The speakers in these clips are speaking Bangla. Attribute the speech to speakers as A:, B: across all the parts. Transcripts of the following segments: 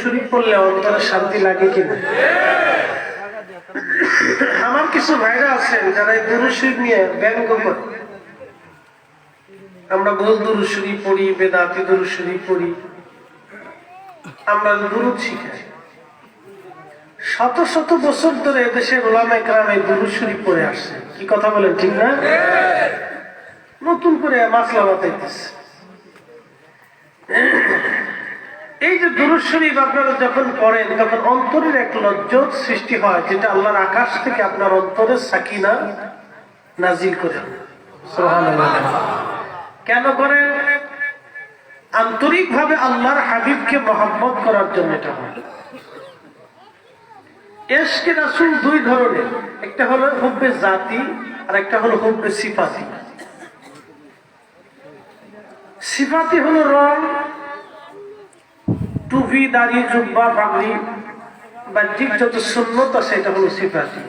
A: শরীফ পড়লে অন্তরে শান্তি লাগে কিনা? আমার কিছু ভাইরা আছেন যারা এই দুরু শরীফ নিয়ে ব্যঙ্গ করে। আমরা গোল দুরু শরীফ পড়ি, বেদাতি দুরু শরীফ পড়ি। আমরা দুরুদ শিখাই শত শত বছর ধরে এদেশে গোলামে একরাম এই দুরু শরীফ পড়ে আসছে। কি কথা বলেন, ঠিক না? নতুন করে মাসলা বাতাইতেছে এই যে দুরুদ শরীফ আপনারা যখন পড়েন তখন অন্তরের এক লজ্জত সৃষ্টি হয় যেটা আল্লাহর আকাশ থেকে আপনার অন্তরের সাকিনা নাজিল করে সুবহানাল্লাহ। কেন করেন আন্তরিক ভাবে আল্লাহর হাবিবকে মহাব্বত করার জন্য এটা হয়। এসকে রাসুল দুই ধরনের একটা হলো হুব্বে জাতি আর একটা হলো হুব্বে সিফাতি। সিফাতি হলো রং টুপি, দাড়ি, জুব্বা, পাগড়ি বাহ্যিক যত শূন্যতা সেটা হলো সিফাতি।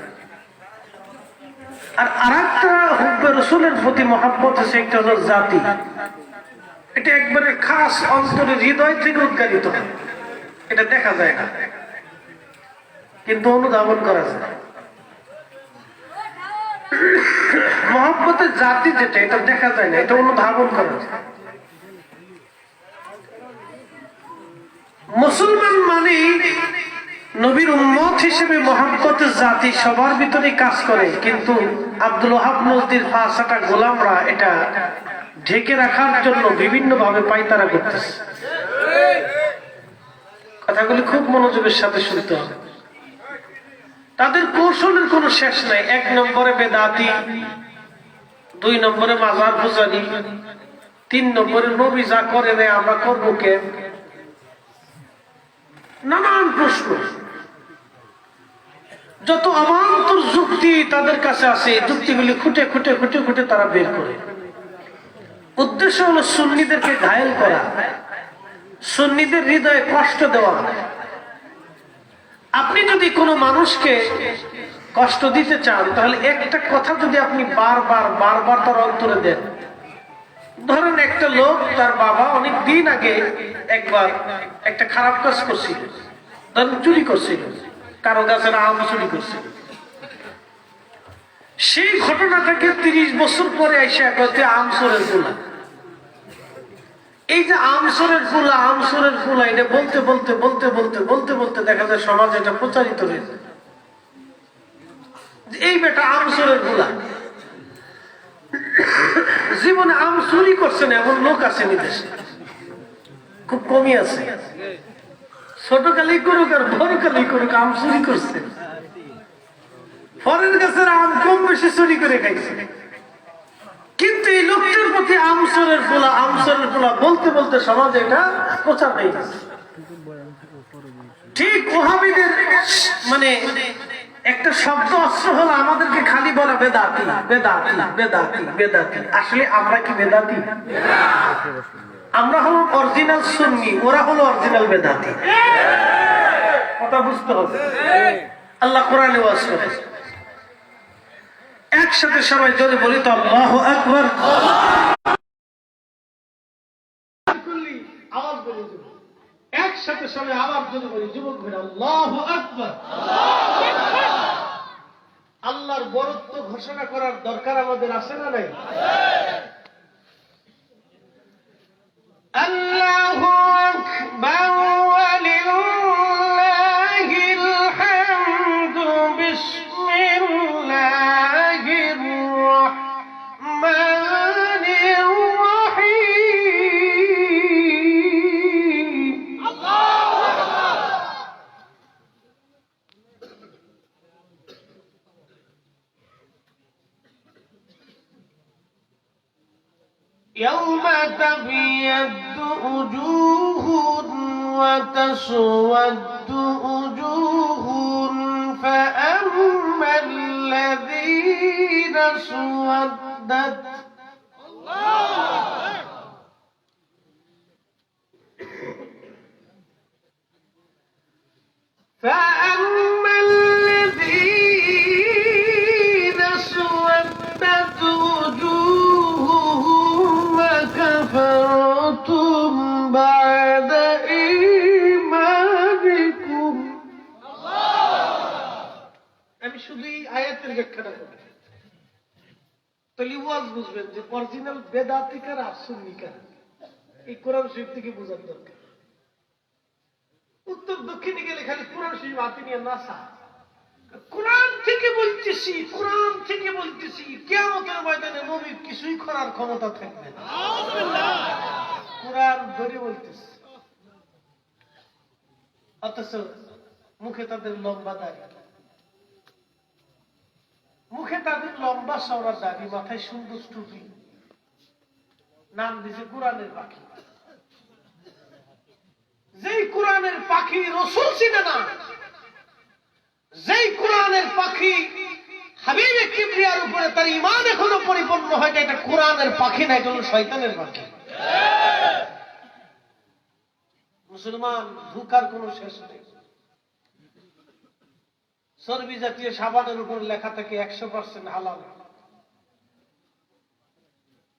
A: আর আরেকটা হুব্বে রসুলের প্রতি মহাব্বত আছে একটা হলো জাতি। এটা একবারে খাস অন্তরে হৃদয় থেকে উদ্গারিত। এটা দেখা যায় না। কিন্তু অনুধাবন করা যায়। মহব্বতের জাতি যেটা, এটা দেখা যায় না, এটা অনুধাবন করা যায়। মুসলমান মানে নবীর উম্মত হিসেবে মহাব্বতের জাতি সবার ভিতরে কাজ করে, কিন্তু আব্দুল ওহাব নজদির ফাঁসাটা গোলামরা এটা ঢেকে রাখার জন্য বিভিন্ন ভাবে পাইতারা করতেছে। কথাগুলি খুব মনোযোগের সাথে শুনতে হবে। তাদের কৌশলের কোনো শেষ নাই। এক নম্বরে বেদাতি, দুই নম্বরে মাজার পূজারি, তিন নম্বরে নবী যা করে নেই আমরা করব কে? নানান প্রশ্ন। যত অবান্তর যুক্তি তাদের কাছে আছে যুক্তিগুলি খুঁটে খুঁটে খুঁটে খুঁটে তারা বের করে। উদ্দেশ্য হলো সুন্নিদেরকে ঘায়েল করা, সুন্নিদের হৃদয়ে কষ্ট দেওয়া। আপনি যদি কোনো মানুষকে কষ্ট দিতে চান, তাহলে একটা কথা যদি আপনি বারবার বারবার তার অন্তরে দেন। ধরেন একটা লোক তার বাবা অনেক দিন আগে একবার একটা খারাপ কাজ করছিল, ধরেন চুরি করছিল, কারও গাছের আম চুরি করছিল। সেই ঘটনাটাকে তিরিশ বছর পরে এসে আমসরের ফুলা এই যে আমসরের ফুলা আমসরের ফুলা এটা বলতে বলতে বলতে বলতে বলতে বলতে দেখা যায় সমাজে এটা প্রচারিত হয়েছে। এই বেটা আমসরের ফুলা জীবনে আম চুরি করছেন এমন লোক আসেনি দেশে খুব কমই আছে। ছোট কালেই করুক আর বড় কালেই করুক, আম চুরি করছে। ফরের গাছের আম কম বেশি চুরি করে খাইছে। কিন্তু এই লোকটার প্রতি আমসরের পোলা আমসরের পোলা বলতে বলতে সমাজে এটা প্রচার হয়ে গেছে। ঠিক ওহাবিদের মানে একটা শব্দ অস্ত্র হলো আমাদেরকে খালি বেদাতি বেদাতি বেদাতি বেদাতি। আসলে আমরা কি বেদাতি? আমরা হলো অরিজিনাল সুন্নি, ওরা হলো অরিজিনাল বেদাতি। কথা বুঝতে হবে। আল্লাহ কোরআনে একসাথে সবাই যদি বলি তো, আল্লাহ একসাথে সবাই আবার যদি বলি, যুবক ভাই আল্লাহ আকবার। আল্লাহর বরত্ব ঘোষণা করার দরকার আমাদের আছে না নাই? আল্লাহ يوم تبيض وجوه وتسود وجوه فأما الذين سودت ওয়াজ বুঝবেন যে অরিজিনাল বেদাতিকার আর সুন্নিকার। এই কোরআন শরীফ থেকে বোঝার দরকার। উত্তর দক্ষিণে গেলে খালি কোরআন শরীফ হাতে নিয়ে নাসা কোরআন থেকে বলতেছি, কোরআন থেকে বলতেছি কেমতের ময়দানে নবীর কিছুই করার ক্ষমতা থাকবে কোরআন ধরে বলতেছি। অথচ মুখে তাদের লম্বা দাড়ি। মুখে তাদের লম্বা সওড়া দাড়ি, মাথায় সুন্দর টুপি। নাম দিছে কোরআনের পাখি। যেই কোরআনের পাখি রসুল চিনে না, যেই কোরআনের পাখি হাবিবে কিবরিয়ার উপরে তার ইমান এখনও পরিপূর্ণ হয় না এটা কোরআনের পাখি না এটা হলো শয়তানের পাখি। মুসলমান, ধুকার কোনো শেষ নেই। চর্বি জাতীয় সাবানের উপর লেখা থাকে একশো পার্সেন্ট হালাল।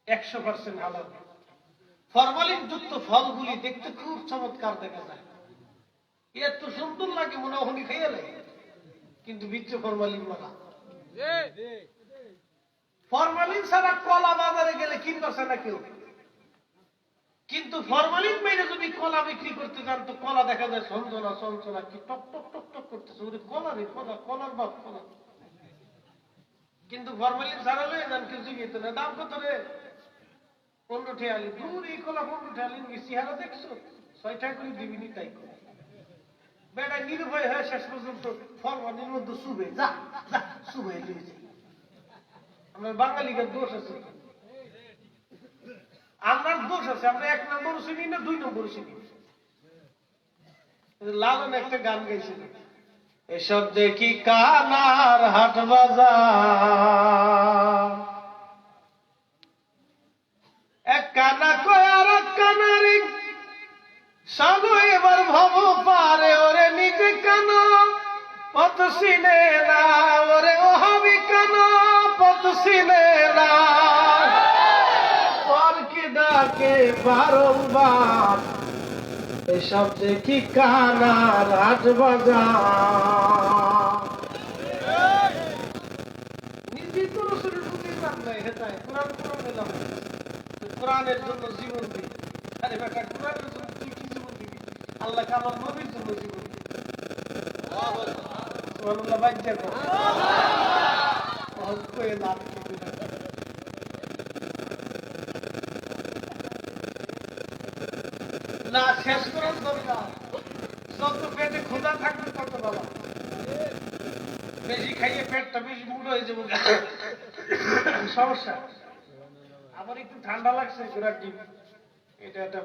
A: একশো পার্সেন্ট হালাল। ফরমালিন যুক্ত ফলগুলি দেখতে খুব চমৎকার দেখা যায়। এত সুন্দর লাগে মনে হয় খেয়ে লাগে কিন্তু ভিতরে ফরমালিন মারা ফরমালিন ছাড়া কলা বাজারে গেলে কিনতেছে না কেউ? কিন্তু ফরমালিন মেরে যদি কলা বিক্রি করতে যান, তো কলা দেখা যায় সঞ্চনা সঞ্চনা কি টক টক টক টক করতেছে। ওরে কলা রে, কলা, কলার বাপ, কলা। কিন্তু ফরমালিন ছাড়া লয়ে যান, কেউ জিজ্ঞেস না। দাম কত রে? পনেরো ঠেয়ালি। দূর এই কলা পনেরো ঠেয়ালি চেহারা দেখছ? ছয় টাকা করে দিবিনি তাই করে। বেটা, নির্ভয় হয়ে শেষ পর্যন্ত ফরমালির মধ্যে শুবে যা যা শুবে লিয়েছে আমরা বাঙালিকে দোষ আছে। আমার দোষ আছে আমরা এক নম্বর চিনি না, দুই নম্বর চিনি লালন একটা গান গাইছিল। এসব দেখি কানার হাট বাজার? এক কানা কয় এক কানারি সব এবার ভব পারে, ওরে নিজে কেন? পথ সিনে না, ওরে ও হবি কেন? পথ সিনে না। ডাকে বারংবার এসব দেখি কানা কোরআন কোরআনের জন্য কি আল্লাহ আমার নবীর জন্য জীবন না, শেষ করার দরকার যত পেটে ক্ষুধা থাকবে তত ভালো। বেশি খাইয়ে পেটটা বেশি মুড়ো হয়ে যাব। সমস্যা। আমার একটু ঠান্ডা লাগছে ঘোড়ার ডিম এটা একটা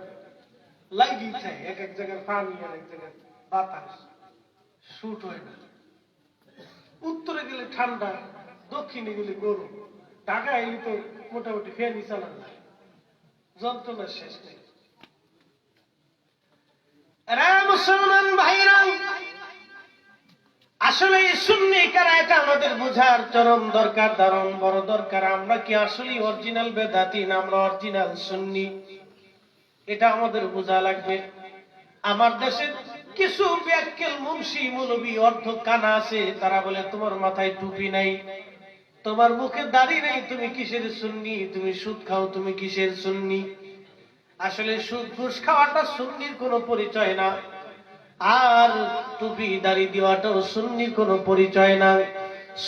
A: লাগি চাই, এক এক জায়গায় পানি আর এক জায়গায় বাতাস। শুট হয় না। উত্তরে গেলে ঠান্ডা, দক্ষিণে গেলে গরম। ঢাকা এলে তো মোটামুটি ফ্যানই চালান যন্ত্রণার শেষ নেই। মুসলমান ভাইরা আসলে সুন্নি কারা, এটা আমাদের বোঝার চরম দরকার, দারণ বড় দরকার। আমরা কি আসলে অরিজিনাল বেদাতি না আমরা অরিজিনাল এটা আমাদের বোঝা লাগবে। আমার দেশের কিছু ব্যাক্কেল মুন্সি মৌলবী অর্ধ কানা আছে, তারা বলে, তোমার মাথায় টুপি নাই, তোমার মুখে দাড়ি নাই, তুমি কিসের সুন্নি? তুমি সুদ খাও, তুমি কিসের সুন্নি? আসলে সুদ ঘুষ খাওয়াটা সুন্নির কোনো পরিচয় না। আর টুপি দাড়ি দেওয়াটাও সুন্নির কোনো পরিচয় না।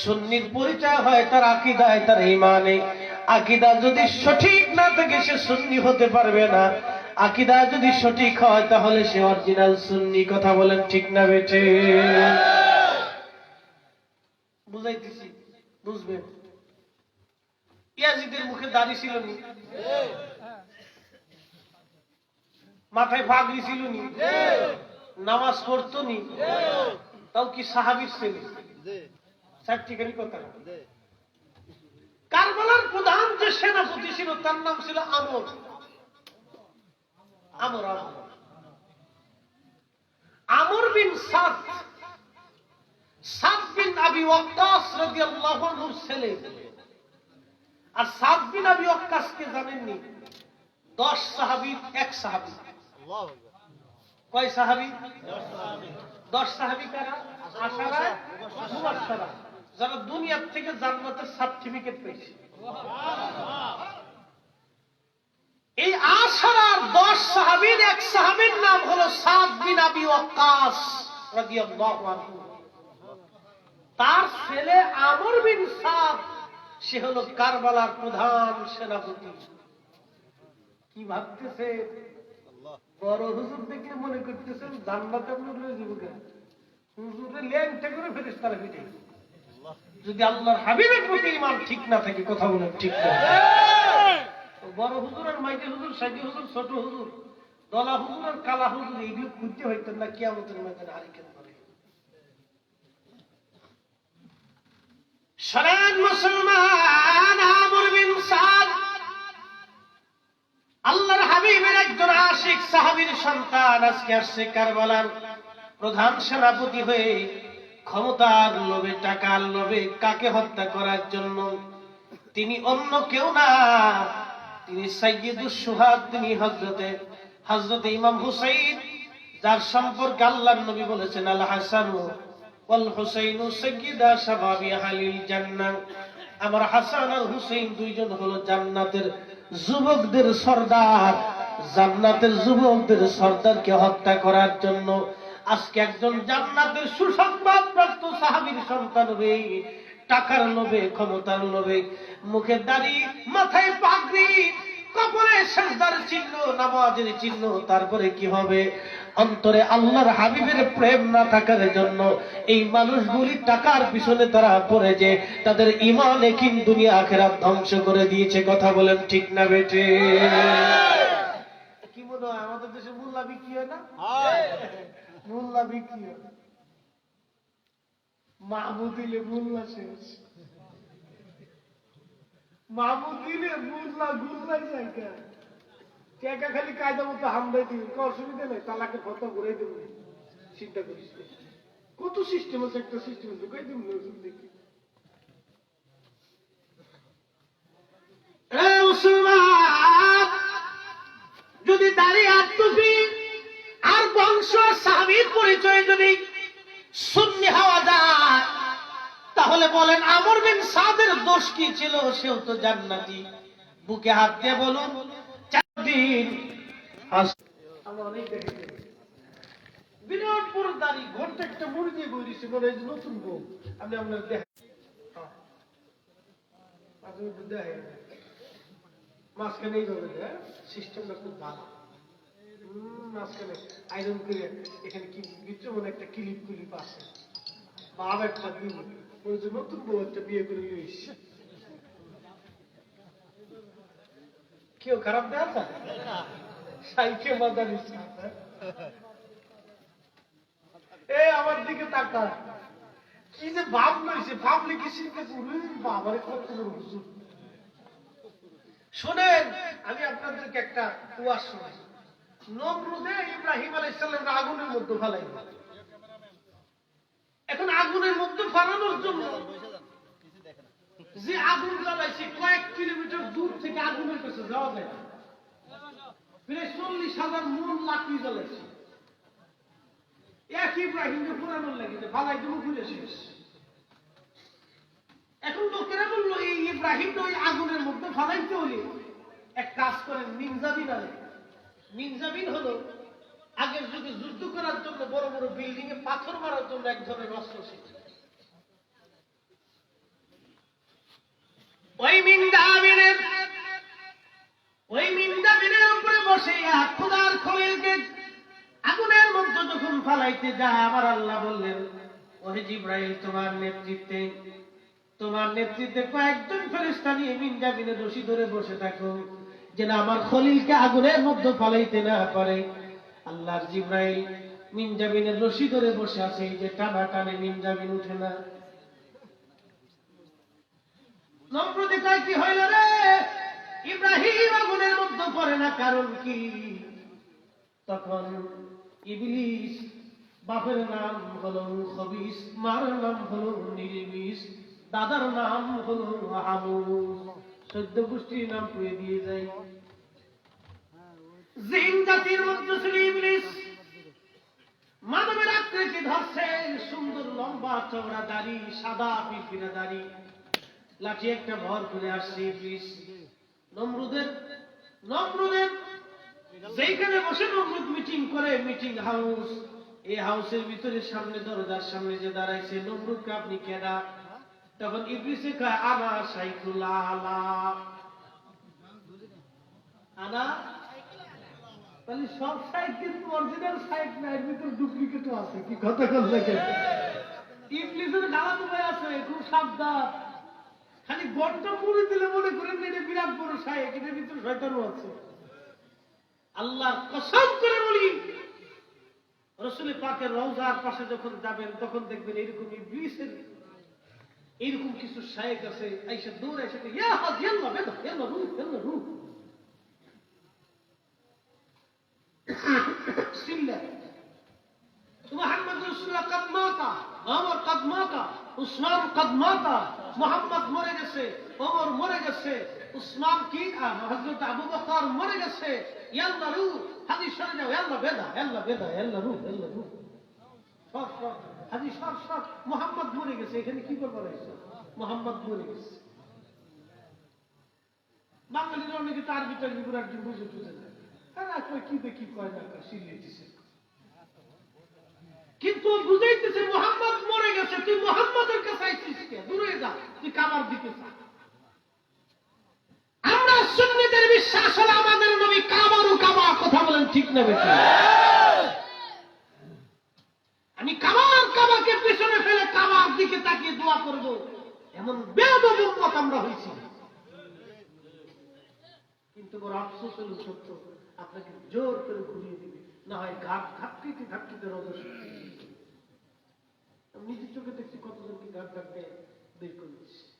A: সুন্নির পরিচয় হয় তার আকিদায়, তার ইমানে আকিদা যদি সঠিক না থাকে, সে সুন্নি হতে পারবে না। আকিদা যদি সঠিক হয়, তাহলে সে অরিজিনাল সুন্নি। কথা বলেন ঠিক না বেঠে? বুঝাইতেছি, বুঝবেন। ইয়াজিদের মুখে দাড়ি ছিল নি? মাথায় পাগড়ি ছিল নি নামাজ পড়তো নি তাও কি সাহাবির ছেলে? সার্টিকারি কথা? কারবালার প্রধান যে সেনাপতি ছিল তার নাম ছিল আমর। আমর আমর। আমর বিন সাদ। সাদ বিন আবি ওয়াক্কাস রাদিয়াল্লাহু আনহুর ছেলে। আর সাদ বিন আবি ওয়াক্কাসকে জানেননি? দশ সাহাবীর এক সাহাবী কয় সাহাবী? দশ সাহাবী কারা? যারা দুনিয়ার থেকে জান্নাতের সার্টিফিকেট পেয়েছে। এই দশ সাহাবীর, এক সাহাবীর নাম হলো আবি তার ছেলে আমর বিন সাদ, সে হলো কারবালার প্রধান সেনাপতি। কি ভাবতেছে? বড় হুজুর দেখে মনে করতেছেন জান্নাতে মনে জীবিকা হুজুরে ল্যাংটা করে ফেরিস তারা পিঠে যদি আল্লাহর হাবিবের প্রতি ইমান ঠিক না থাকে, কথা বলেন ঠিক না। বড় হুজুর আর মাইকে হুজুর সাইজি হুজুর, ছোট হুজুর, দলা হুজুর আর কালা হুজুর এইগুলো খুঁজতে হইতেন না কিয়ামতের ময়দানে হারিকেন করে শরণ মুসলমান আল্লাহর হাবিবের একজন আশিক সাহাবীর সন্তান আজকে আসছে কারবালার প্রধান সেনাপতি হয়ে ক্ষমতার লোভে, টাকার লোভে কাকে হত্যা করার জন্য তিনি অন্য কেউ না, তিনি সাইয়্যিদুস সুহাদ তিনি হজরতে হযরতে ইমাম হুসাইন, যার সম্পর্কে আল্লাহর নবী বলেছেন, আল হাসান ওয়াল হুসাইনু সাইয়্যিদা শাবাবি আহলিল জান্নাহ। আমার হাসান আর হুসেইন দুইজন হলো জান্নাতের যুবকদের সর্দার, জান্নাতের যুবকদের সর্দারকে হত্যা করার জন্য আজকে একজন জান্নাতের সুসংবাদ প্রাপ্ত সাহাবির সন্তান হয়ে টাকার লোভে, ক্ষমতার লোভে, মুখে দাড়ি, মাথায় পাগড়ি কপালে শেষদার চিহ্ন, নামাজের চিহ্ন, তারপরে কি হবে? অন্তরে আল্লাহর হাবিবের প্রেম না থাকার জন্য এই মানুষগুলি টাকার পিছনে তারা পড়ে যে তাদের ইমান একিন দুনিয়া আখেরাত ধ্বংস করে দিয়েছে। কথা বলেন ঠিক না বেটে কি মনে হয় আমাদের দেশে মোল্লা বিক্রি হয় না? মোল্লা বিক্রি হয়। মাহমুদ দিলে মোল্লা শেষ। মাহমুদ দিলে মোল্লা গুল্লাই জায়গা। খালি কায়দা মতো হামদাই দিবি? অসুবিধা নেই তালাকে দেবো। চিন্তা করিস কত সিস্টেম আছে, একটা সিস্টেম দেখি। যদি দাঁড়িয়ে আর আর বংশ স্বামীর পরিচয় যদি শূন্য হওয়া যায়, তাহলে বলেন আমর বিন সাদের দোষ কি ছিল? সেও তো জান্নাতি। বুকে হাত দিয়ে বলুন। দিন অনেক বিরাট বড় দাড়ি ঘণ্টা একটা মুড়ি দিয়ে বই দিচ্ছে মনে হয় নতুন বউ আপনি আপনার দেখ আপনি একটু দেখেন। মাঝখানে এইভাবে সিস্টেমটা খুব ভালো। মাঝখানে আইরন করে এখানে কি ভিতরে মনে একটা ক্লিপ ক্লিপ আছে বাপ একটা ওই নতুন বউ একটা বিয়ে করে কেউ খারাপ যায় সাইকে মাদা নিচ্ছে এ, আমার দিকে তাকা কি যে ভাব লইছে ভাবলে কি শিখেছে বাবারে, কত শোনেন, আমি আপনাদেরকে একটা কুয়াশ শোনাই। নমরুদে ইব্রাহিম আলাইসাল্লাম আগুনের মধ্যে ফেলাই এখন আগুনের মধ্যে ফালানোর জন্য যে আগুন জ্বালাইছে, কয়েক কিলোমিটার দূর থেকে আগুনের কাছে যাওয়া যায়। প্রায় চল্লিশ হাজার মন লাকড়ি জ্বালাইছে। এক ইব্রাহিমকে পুরানোর লাগিছে ফালাই দেবো ঘুরে শেষ। এখন লোকেরা বলল, এই ইব্রাহিম ওই আগুনের মধ্যে ফালাইতে হলে এক কাজ করেন মিনজাবিন আনে মিনজাবিন হলো আগের যুগে যুদ্ধ করার জন্য বড় বড় বিল্ডিং এ পাথর মারার জন্য এক ধরনের অস্ত্র ছিল। ওই মিনজাবিনের ওই মিনজাবিনের উপরে বসে খোদার খলিলকে আগুনের মধ্যে যখন ফালাইতে যায় আমার আল্লাহ বললেন, ওহে জিব্রাইল, তোমার নেতৃত্বে তোমার নেতৃত্বে কয়েকজন ফেরেস্তা নিয়ে মিনজাবিনের রশি ধরে বসে থাকো। যেন আমার খলিলকে আগুনের মধ্যে ফালাইতে না পারে। আল্লাহর জিব্রাইল মিনজাবিনের রশি ধরে বসে আছে, এই যে টানা টানে মিনজাবিন উঠে না। নম্রতে কয় কি হইল রে? ইব্রাহিম আগুনের মধ্যে পড়ে না, কারণ কি? তখন ইবলিস, বাপের নাম হলো খবিস মার নাম হলো নির্বিষ, দাদার নাম হলো হামুস সদ্য গোষ্ঠীর নাম পুয়ে দিয়ে যায় জিন জাতির মধ্যে ছিল ইবলিস। মানবের আকৃতি ধরছে সুন্দর লম্বা চওড়া দাড়ি, সাদা পিপিরা দাড়ি। লাঠি একটা ভর করে আসছে ইবলিস নমরুদের নমরুদের যেখানে বসে নমরুদ মিটিং করে মিটিং হাউস এই হাউসের ভিতরে সামনে দরজার সামনে যে দাঁড়াইছে, নমরুদকে আপনি কেনা তখন ইবলিসে কয়, আনা সাইকুল্লাহ আলা। আনা? তাহলে সব সাইট কিন্তু অরিজিনাল সাইট না, এর ভিতরে ডুপ্লিকেটও আছে, কি কথা কথা লাগে ইবলিসের গালা আছে, খুব সাবধান। খালি বনটা মুড়ে দিলে মনে করেন এটা বিরাট বড় সাহেব, এটার ভিতরে শয়তানও আছে। আল্লাহ কসব করে বলি রসুলের পাকের রওজার পাশে যখন যাবেন, তখন দেখবেন এরকম ইবলিসের এরকম কিছু শায়েক আছে, আইসা দৌড় আইসা ইয়া ইয়াল্লা ইয়াল্লা ইয়াল্লা সিল্লা মাতা। আমার কদমাতা, উসমান কদমাতা, মোহাম্মদ মরে গেছে, ওমর মরে গেছে, উসমান কি? হজরত আবু বকর মরে গেছে। ইয়াল্লা রু হাদিস সরে যাও, ইয়াল্লা বেদা ইয়াল্লা বেদা, ইয়াল্লা রু ইয়াল্লা রু হাদিস সব সব মোহাম্মদ মরে গেছে। এখানে কি করবার হয়েছে মোহাম্মদ মরে গেছে। বাঙালিরা অনেকে তার ভিতরে বুঝে বুঝে না তারা কি দেখি কয় না সিলিয়ে দিছে কিন্তু বুঝাইতেছে, মোহাম্মদ মরে গেছে, তুই মোহাম্মদের কাছে আইছিস কে? দূরে যা, তুই কাবার দিকে যা। আমরা সুন্নিদের বিশ্বাস হলো আমাদের নবী কাবারু কাবা কথা বলেন ঠিক না বেশি আমি কাবার কাবাকে পিছনে ফেলে কাবার দিকে তাকিয়ে দোয়া করব। এমন বেদব মত আমরা হয়েছি। কিন্তু বড় আফসোস হলো সত্য। আপনাকে জোর করে ঘুরিয়ে দিবে। না হয় ঘাট ঘাটতিতে ঘাটতিতে রদস আমি নিজের চোখে দেখছি কতজনকে ঘাট ঘাটতে বের করে দিচ্ছে।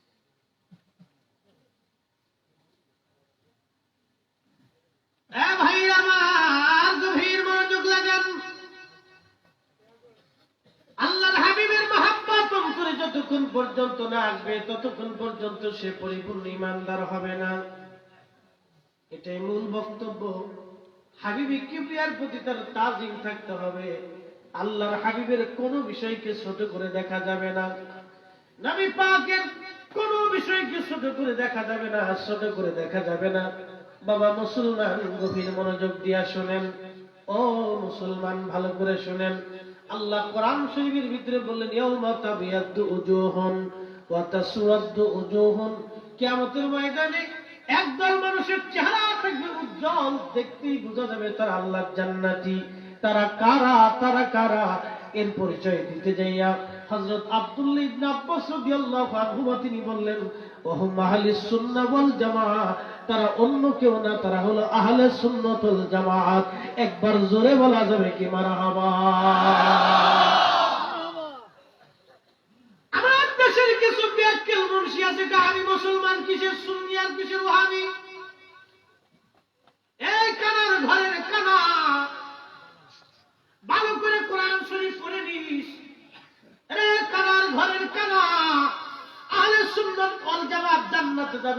A: যতক্ষণ পর্যন্ত না আসবে, ততক্ষণ পর্যন্ত সে পরিপূর্ণ ইমানদার হবে না। এটাই মূল বক্তব্য। হাবিবি কিবরিয়ার প্রতি তার তাজিম থাকতে হবে। আল্লাহর হাবিবের কোন বিষয়কে ছোট করে দেখা যাবে না। নবী পাকের কোন বিষয়কে ছোট করে দেখা যাবে না, ছোট করে দেখা যাবে না। বাবা মুসলমান গভীর মনোযোগ দিয়া শোনেন। ও মুসলমান, ভালো করে শোনেন। আল্লাহ কোরআন শরীফের ভিতরে বললেন, ইয়াউমা তাবিয়াদ্দু উজুহুন ওয়া তাসওয়াদ্দু উজুহুন। কিয়ামতের ময়দানে একদল মানুষের চেহারা থাকবে উজ্জ্বল, দেখতেই বোঝা যাবে তারা আল্লাহ জান্নাতি। তারা কারা তারা কারা? এর পরিচয় দিতে যাইয়া হযরত আব্দুল্লাহ ইবনে আব্বাস রাদিয়াল্লাহু আনহু তিনি বললেন ওহুম আহলে সুন্নাহ ওয়াল জামাআ, তারা অন্য কেউ না, তারা হলো আহলে সুন্নাত ওয়াল জামাআত একবার জোরে বলা যাবে কি মারহাবা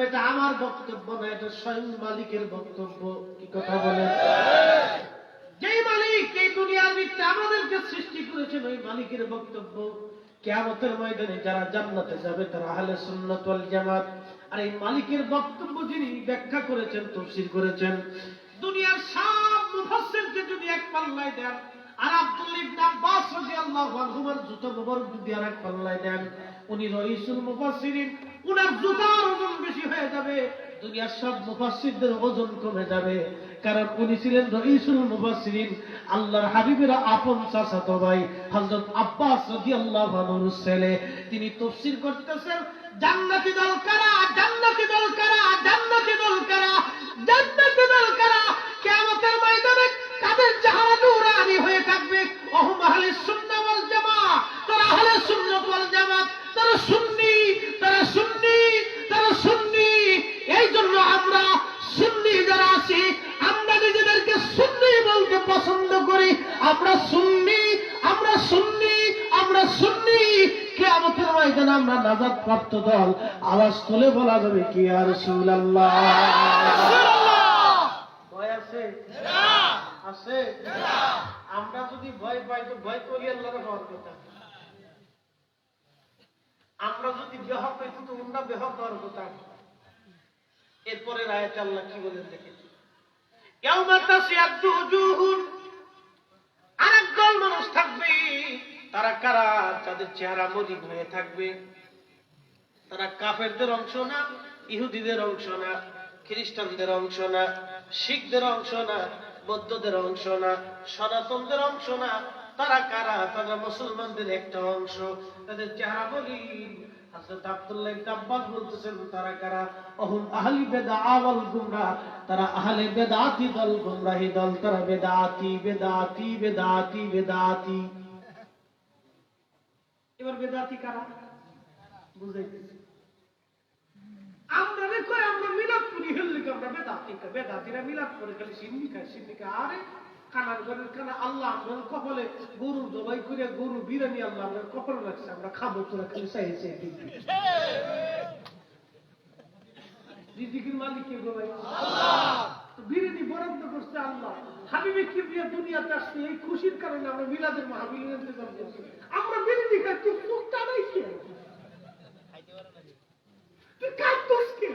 A: এটা আমার বক্তব্য না, এটা স্বয়ং মালিকের বক্তব্য, কি কথা মালিক এই দুনিয়ার আমাদেরকে সৃষ্টি করেছেন, ওই মালিকের বক্তব্য ময়দানে যারা জান্নাতে যাবে, তারা আহলে সুন্নাত জামাত। আর এই মালিকের বক্তব্য যিনি ব্যাখ্যা করেছেন, তফসির করেছেন, দুনিয়ার সব মুফাসসিরকে যদি এক পাল্লায় দেন, আর আব্দুল ইবনে আব্বাস রাদিয়াল্লাহু জুতো মোবারক যদি আর এক পাল্লায় দেন উনি রইসুল মুফাসসিরিন, উনার জুতার ওজন বেশি হয়ে যাবে, দুনিয়ার সব মুফাসসিরদের ওজন কমে যাবে। কারণ উনি ছিলেন রইসুল মুফাসসিরিন, আল্লাহর হাবিবের আপন চাচাতো ভাই, হযরত আব্বাস রাদিয়াল্লাহু আনহুর ছেলে। তিনি তাফসীর করতেছেন, জান্নাতি দল কারা, জান্নাতি দল কারা, জান্নাতি আমরা সুন্নি আমরা সুন্নি আমরা সুন্নি। কিয়ামতের ময়দানে আমরা নাজাত প্রাপ্ত দল। আওয়াজ তুলে বলা যাবে কি আর আমরা যদি ভয় পাই তো ভয় করি আল্লাহর হওয়ার আমরা যদি পাইতো তো এরপরে আল্লাহ কি দেখেছি তাসিয়াদু উজুহুন মানুষ থাকবে। তারা কারা? যাদের চেহারা মলিন হয়ে থাকবে। তারা কাফেরদের অংশ না, ইহুদিদের অংশ না, খ্রিস্টানদের অংশ না, শিখদের অংশ না, বৌদ্ধদের অংশ না, সনাতনদের অংশ না। তারা কারা? তারা মুসলমানদের একটা অংশ। তাদের চেহারা বলি হযরত আব্দুল্লাহ ইবনে আব্বাস বলতেছেন, তারা কারা? অহুম আহলি বেদা ওয়াল গুমরাহ। তারা আহলে বেদাতি দল, গুমরাহি দল। তারা বেদাতি বেদাতি বেদাতি বেদাতি এবার বেদাতি কারা? বুঝাইতেছি। আমরা রে কই, আমরা মিলাদ করি হেললি আমরা বেদাতি কা বেদাতিরা মিলাদ করে, খালি সিন্নি খায় সিন্নি খায় আরে কানার ঘরের কানা আল্লাহ আমরা কপালে গরু জবাই করে গরু বিরিয়ানি আল্লাহ আমরা কপালে রাখছে আমরা খাব তোরা খালি চাই চাই রিজিকের মালিক কে ভাই তো বিরিয়ানি বরাদ্দ করছে আল্লাহ। হাবিবে কিবরিয়া দুনিয়াতে আসছে এই খুশির কারণে আমরা মিলাদের ইন্তজাম করছি। আমরা বিরিয়ানি খাই তুই মুখ টানাইছি তুই কাঁদছিস কেন?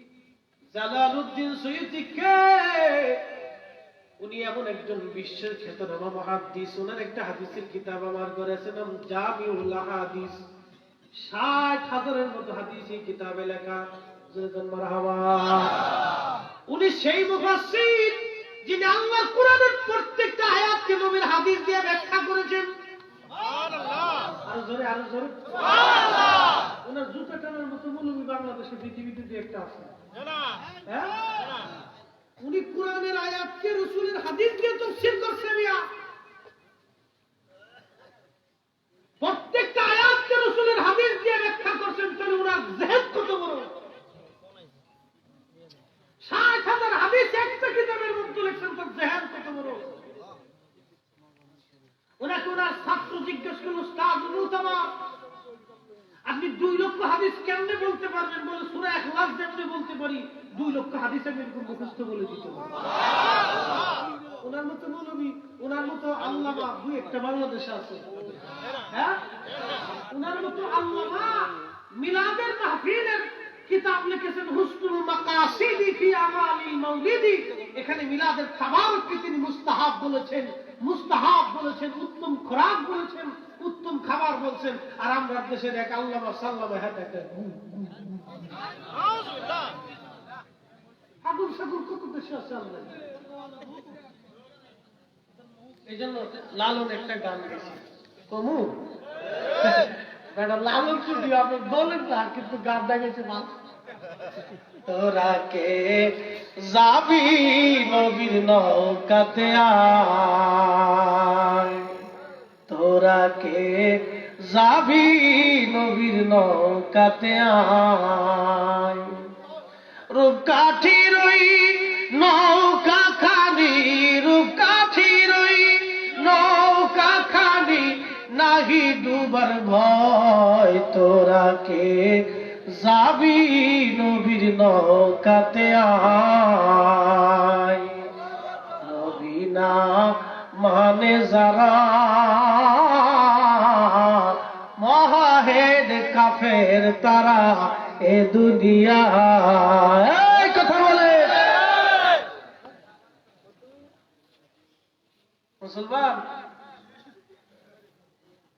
A: জালালউদ্দিন সৈয়দি কে উনি এমন একজন বিশ্বের খ্যাতনামা মহাদিস ওনার একটা হাদিসের কিতাব আমার ঘরে আছে নাম জামিউল হাদিস ষাট হাজারের মতো হাদিস এই কিতাবে লেখা। উনি সেই মুফাসসির যিনি আল্লাহর কোরআনের প্রত্যেকটা আয়াতকে নবীর হাদিস দিয়ে ব্যাখ্যা করেছেন। আরও জোরে আরও জোরে। ওনার জুতা টানার মতো মৌলবী বাংলাদেশে পৃথিবীতে যে একটা আছে। হ্যাঁ? উনি কোরআনের আয়াতকে রসুলের হাদিসকে তো তফসিল করছে মিয়া প্রত্যেকটা আয়াতকে রসুলের হাদিস দিয়ে ব্যাখ্যা করছেন তাহলে ওনার জেহেদ কত বড় ষাট হাজার হাদিস একটা কিতাবের মধ্যে লিখছেন তার জেহেদ কত বড় ওনাকে ওনার ছাত্র জিজ্ঞেস করল উস্তাদ মুতামা আপনি দুই লক্ষ হাদিস কেমনে বলতে পারবেন বলে সুরা এক লাখ যেমনি পারি দুই লক্ষ হাদিস আমি এরকম মুখস্থ বলে দিতে পারি ওনার মতো মৌলবী ওনার মতো আল্লামা দুই একটা বাংলাদেশে আছে হ্যাঁ ওনার মতো আল্লামা মিলাদের মাহফিলের কিতাব লিখেছেন হুসনুল মাকাসিদি ফি আমালিল মাউলিদি এখানে মিলাদের তাবারককে তিনি মুস্তাহাব বলেছেন মুস্তাহাব বলেছেন উত্তম খোরাক বলেছেন উত্তম খাবার বলছেন আর আমরা দেশের এক আল্লামা সাল্লামা হ্যাঁ দেখেন আগুন সাগুন কত দেশে আছে আল্লাহ? এই জন্য লালন একটা গান গেছে কমু? ম্যাডাম লালন শুধু আপনি বলেন না কিন্তু গানটা গেছে ভালো তোরা কে যাবি নবীর নৌকাতে আয়? তোরা কে যাবি নবীর নৌকাতে আয়। রূপকাঠির ওই নৌকা খানি রূপকাঠির ওই নৌকা খানি নাহি ডুবার ভয় তোরা কে? যাবি নবীর নৌকাতে আয়। নবীনা মানে যারা মহাহেদ কাফের তারা এ দুনিয়া এই কথা বলে মুসলমান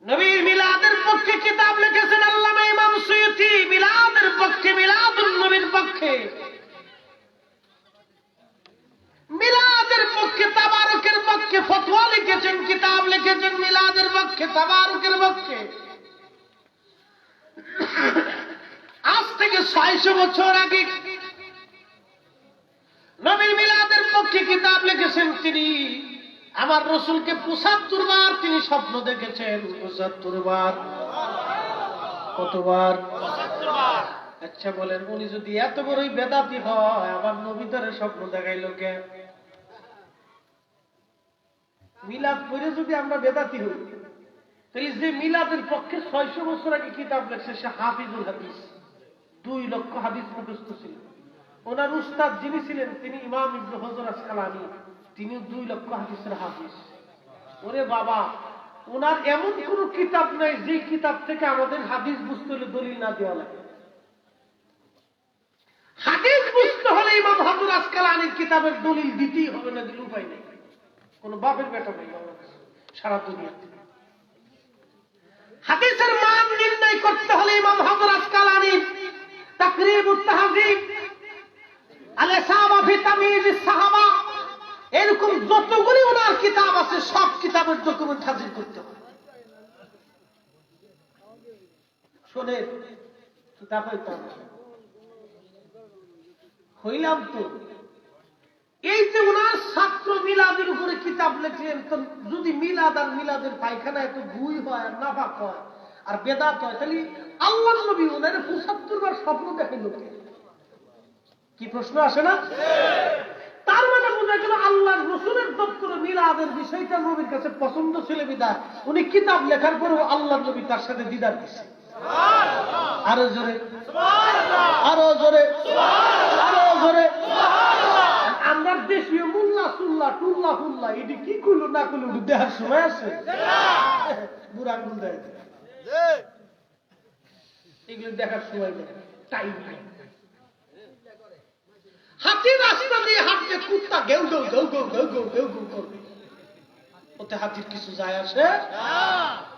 A: নবীর মিলাদের পক্ষে কিতাব লিখেছেন আল্লামা ইমাম সুয়ুতি মিলাদের পক্ষে মিলাদুল নবীর পক্ষে মিলাদের পক্ষে তাবারকের পক্ষে ফতোয়া লিখেছেন কিতাব লিখেছেন মিলাদের পক্ষে তাবারকের পক্ষে আজ থেকে ছয়শো বছর আগে নবীর মিলাদের পক্ষে কিতাব লিখেছেন তিনি। আমার রসুলকে পঁচাত্তর বার তিনি স্বপ্ন দেখেছেন। পঁচাত্তর বার। কতবার? আচ্ছা বলেন উনি যদি এত বড়ই বেদাতি হয় আমার নবীতারে স্বপ্ন দেখাইল কে? মিলাদ পড়ে যদি আমরা বেদাতি হই। যে মিলাদের পক্ষে ছয়শো বছর আগে কিতাব লেখছে সে হাফিজুল হাদিস। দুই লক্ষ হাদিস মুখস্থ ছিল। ওনার উস্তাদ যিনি ছিলেন, তিনি ইমাম ইবনে হজর আসকালানি। তিনি দুই লক্ষ হাদিসের হাফিজ। ওরে বাবা, ওনার এমন কোন কিতাব নাই যে কিতাব থেকে আমাদের হাদিস বুঝতে হলে দলিল না দেওয়া লাগে। হাদিস বুঝতে হলে ইমাম হাজুর আসকালানির কিতাবের দলিল দিতেই হবে না, দিলে উপায় নেই। কোন বাপের বেটা নেই সারা দুনিয়াতে। হাদিসের মান নির্ণয় করতে হলে ইমাম হাজুর আসকালানি তাকরিব তাহজিব আলে সাহাবা ফি তামিজ সাহাবা, এরকম যতগুলি ওনার কিতাব আছে, সব কিতাবের ডকুমেন্ট হাজির করতে হবে। শোনেন কিতাব হইতাম হইলাম তো। এই যে ওনার ছাত্র মিলাদের উপরে কিতাব লেখেন তো যদি মিলাদ আর মিলাদের পায়খানা এত গুই হয় আর নাফাক হয় আর বেদাত হয় তাহলে আল্লাহ নবী ওনার পঁচাত্তর বার স্বপ্ন দেখে লোকে। কি প্রশ্ন আসে না? তার মানে বোঝা গেল আল্লাহ রসুলের দপ্তরে মিলাদের বিষয়টা নবীর কাছে পছন্দ ছিল বিদায়। উনি কিতাব লেখার পরেও আল্লাহ নবী তার সাথে দিদার দিচ্ছে আরও জোরে। আরও জোরে। আরও জোরে। দেশীয় মোল্লা সুল্লা টুল্লা, ফুল্লা, এটি কি করল না করল দেহার সময় আছে? বুড়া দেয়। এগুলো দেখার সময় টাইম নাই। হাতির রাস্তা দিয়ে কুত্তা গেউ গেউ গেউ গেউ গেউ গেউ করবে। ওতে হাতির কিছু যায় আসে? না